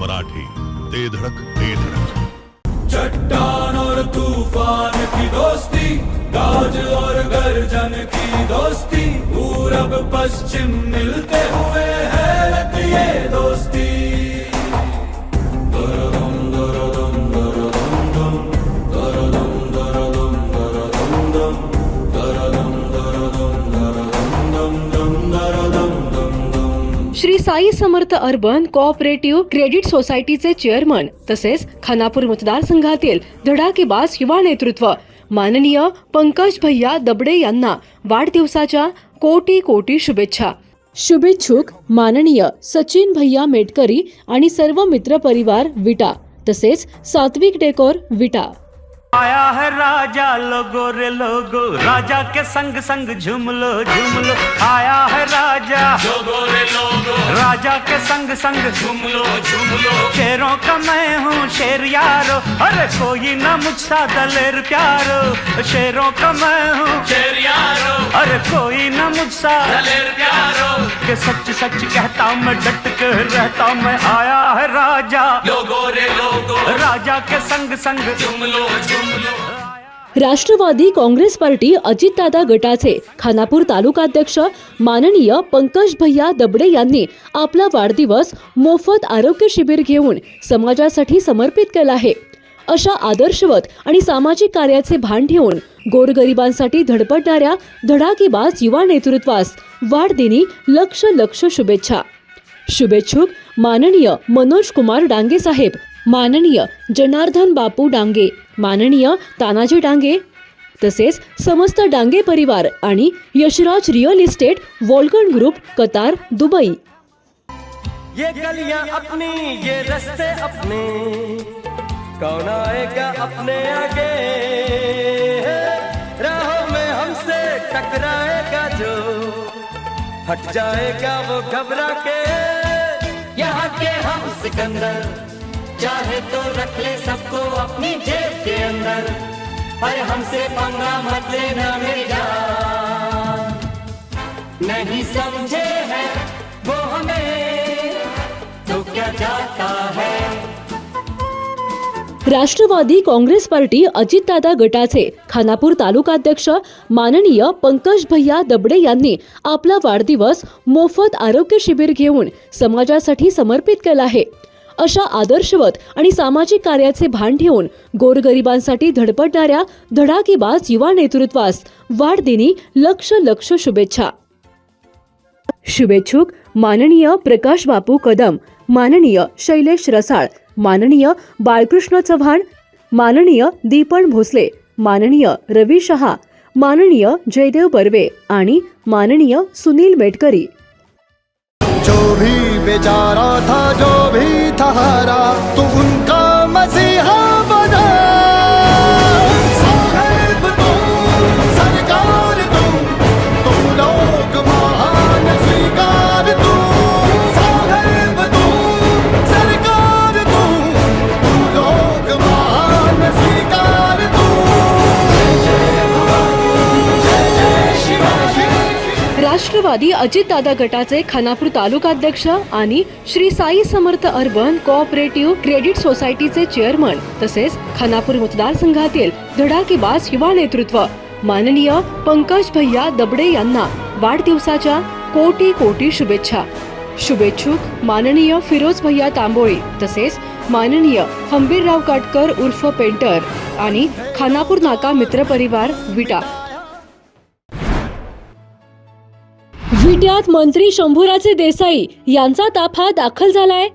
मराठी. ते धडक ते धडक. चट्टान और तूफान की दोस्ती गाज और गर्जन की दोस्ती पूरब पश्चिम मिलते हुए है ये Sai Samarth urban cooperative credit सोसायटीचे चेअरमन तसेच खानापूर मतदारसंघातील धडाकेबाज युवा नेतृत्व माननीय पंकज भैया दबडे यांना वाढदिवसाच्या कोटी कोटी शुभेच्छा. शुभेच्छुक माननीय सचिन भैया मेटकरी आणि सर्व मित्रपरिवार विटा तसेच सात्विक डेकोर विटा. आया है राजा लोगो रे लोगो राजा के संग संग झूम लो झूम लो आया है राजा लोगो लोगो राजा के संग संग झूम लो झूम लो शेरों का मैं हूँ शेर यारो अरे कोई ना मुझसा दलेर प्यारो। शेरों का मैं हूँ शेर यारो अरे कोई ना मुझसा दलेर प्यारो। के सच सच कहता मैं डट के रहता मैं आया है राजा। लोगो रे लोगो। राजा के संग संग झूम लो झूम लो राष्ट्रवादी काँग्रेस पार्टी अजितदादा गटाचे खानापूर तालुकाध्यक्ष माननीय पंकज भैया दबडे यांनी आपला वाढदिवस मोफत आरोग्य शिबिर घेऊन समाजासाठी समर्पित केला आहे. अशा आदर्शवत आणि सामाजिक कार्याचे भान ठेवून गोरगरिबांसाठी धडपडणाऱ्या धडाकेबाज युवा नेतृत्वास वाढदिनी लक्ष लक्ष शुभेच्छा. शुभेच्छुक माननीय मनोज कुमार डांगे साहेब माननीय जनार्दन बापू डांगे, माननीय तानाजी डांगे, तसेच समस्त डांगे परिवार आणि यशराज रिअल इस्टेट वॉल्गन ग्रुप, कतार, दुबई. ये गलियाँ अपनी, ये रास्ते अपने, कौन आएगा अपने आगे? राहों में हमसे टकराएगा जो हट जाएगा वो घबरा के, यहाँ के हम सिकंदर। चाहे तो रख ले सबको अपनी जेब के अंदर। अरे हमसे पंगा मत लेना मेरी जान। नहीं समझे है वो हमें तो क्या जाता है? राष्ट्रवादी काँग्रेस पार्टी अजितदादा गटाचे खानापूर तालुकाध्यक्ष माननीय पंकज भैया दबडे यांनी आपला वाढदिवस मोफत आरोग्य शिबिर घेऊन समाजासाठी समर्पित केला आहे. अशा आदर्शवत आणि सामाजिक कार्याचे भान ठेवून गोरगरिबांसाठी धडपडणाऱ्या धडाकेबाज युवा नेतृत्वास वाढदिनी लक्ष लक्ष शुभेच्छा. शुभेच्छुक माननीय प्रकाश बापू कदम माननीय शैलेश रसाळ माननीय बाळकृष्ण चव्हाण माननीय दीपन भोसले माननीय रवी शहा माननीय जयदेव बर्वे आणि माननीय सुनील मेटकरी. बेचारा था जो भी था हारा तू उनका राष्ट्रवादी अजितदादा गटाचे खानापूर तालुकाध्यक्ष आणि Shri Sai Samarth urban cooperative credit सोसायटीचे चेअरमन तसेच खानापूर मतदारसंघातील धडाकेबाज युवा नेतृत्व माननीय पंकज भैया दबडे यांना वाढदिवसाच्या कोटी कोटी शुभेच्छा. शुभेच्छुक माननीय फिरोज भैया तांबोळी तसेच माननीय हंबीरराव काटकर उर्फ पेंटर आणि खानापूर नाका मित्रपरिवार विटा. विट्यात मंत्री शंभूराजे देसाई यांचा ताफा दाखल झालाय.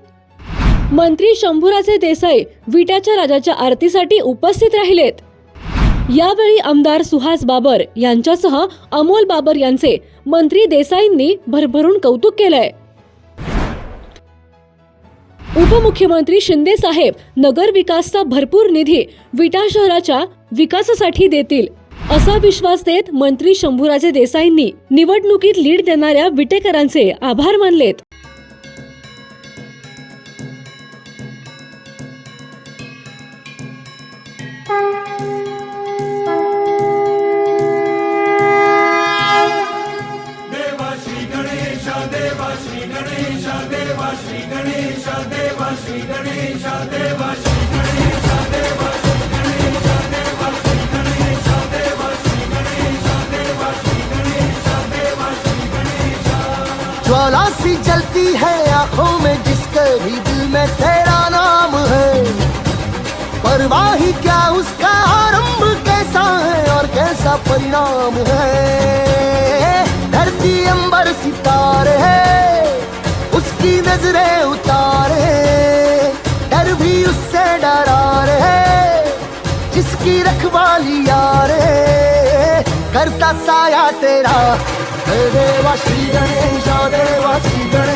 मंत्री शंभूराजे देसाई विट्याच्या राजाच्या आरतीसाठी उपस्थित राहिलेत. यावेळी आमदार सुहास बाबर यांच्यासह अमोल बाबर यांचे मंत्री देसाईंनी भरभरून कौतुक केलंय. उपमुख्यमंत्री शिंदे साहेब नगर विकासचा भरपूर निधी विटा शहराच्या विकासासाठी देतील. असा विश्वास देत मंत्री शंभूराजे देसाईंनी निवडणुकीत लीड देणाऱ्या विटेकरांचे आभार मानलेत. देवा श्री गणेश देवा श्री गणेश देवा श्री गणेश देवा ज्वाला सी जलती है आँखों में, जिसके भी दिल में तेरा नाम है। परवाही क्या उसका आरंभ कैसा है और कैसा परिणाम है? धरती अंबर सितारे है, उसकी नज़रें उतारे डर भी उससे डरा रहे जिसकी रखवाली यार करता साया तेरा देवा श्री गणेशा। દેવાસી ગણે